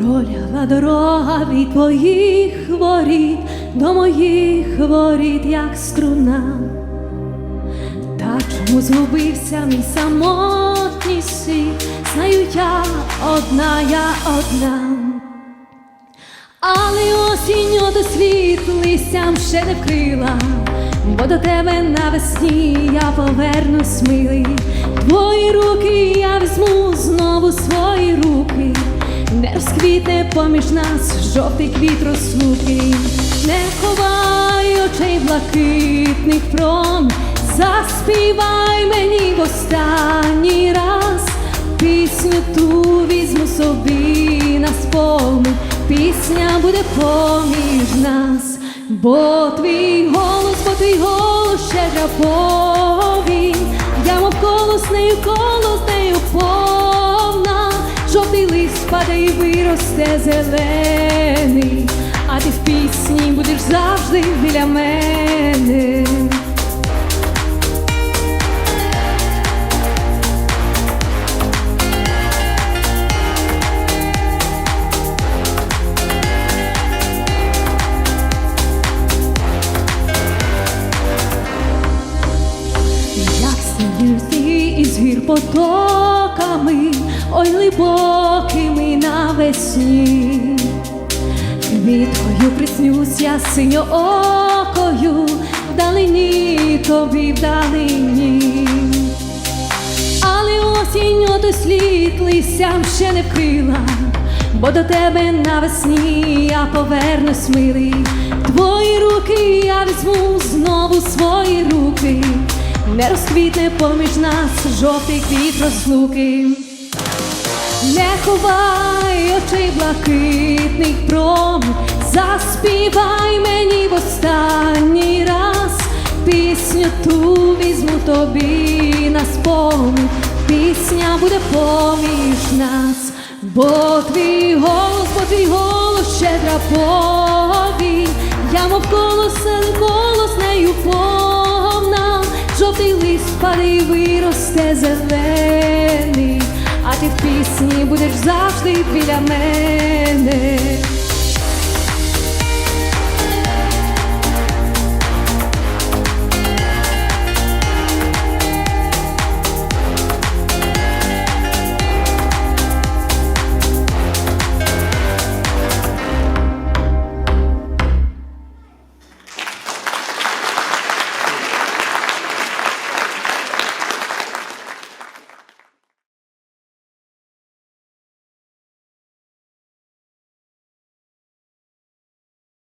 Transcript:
Довга дорога від твоїх воріт до моїх воріт, як струна. Та чому згубився мій самотній світ? Знаю я одна, я одна. Але осінь ото світ листям ще не вкрила, бо до тебе навесні я повернусь милий. Твої руки я візьму знову свої руки, розквітне поміж нас жовтий квіт розлуки, не ховай очей блакитних пром, заспівай мені в останній раз. Пісню ту візьму собі на спомин, пісня буде поміж нас, бо твій голос, бо твій голос щедра повінь, я мов нею, колос нею повна, жовтий лист падає і виросте зелений, а ти в пісні будеш завжди біля мене. Як сніги із гір потоками, ой глибокими навесні, квіткою приснюсь я синьоокою, вдалині тобі вдалині. Але осінь ото слід листям ще не вкрила, бо до тебе навесні я повернусь милий. Твої руки я візьму знову свої руки, не розквітне поміж нас жовтий квіт розлуки. Не ховай очей блакитних пром, заспівай мені в останній раз, пісню ту візьму тобі на спомин, пісня буде поміж нас, бо твій голос, бо твій голос щедра повінь, я мов колос, колос нею повна, жовтий лист паде виросте зелений, пісні будеш завжди біля мене.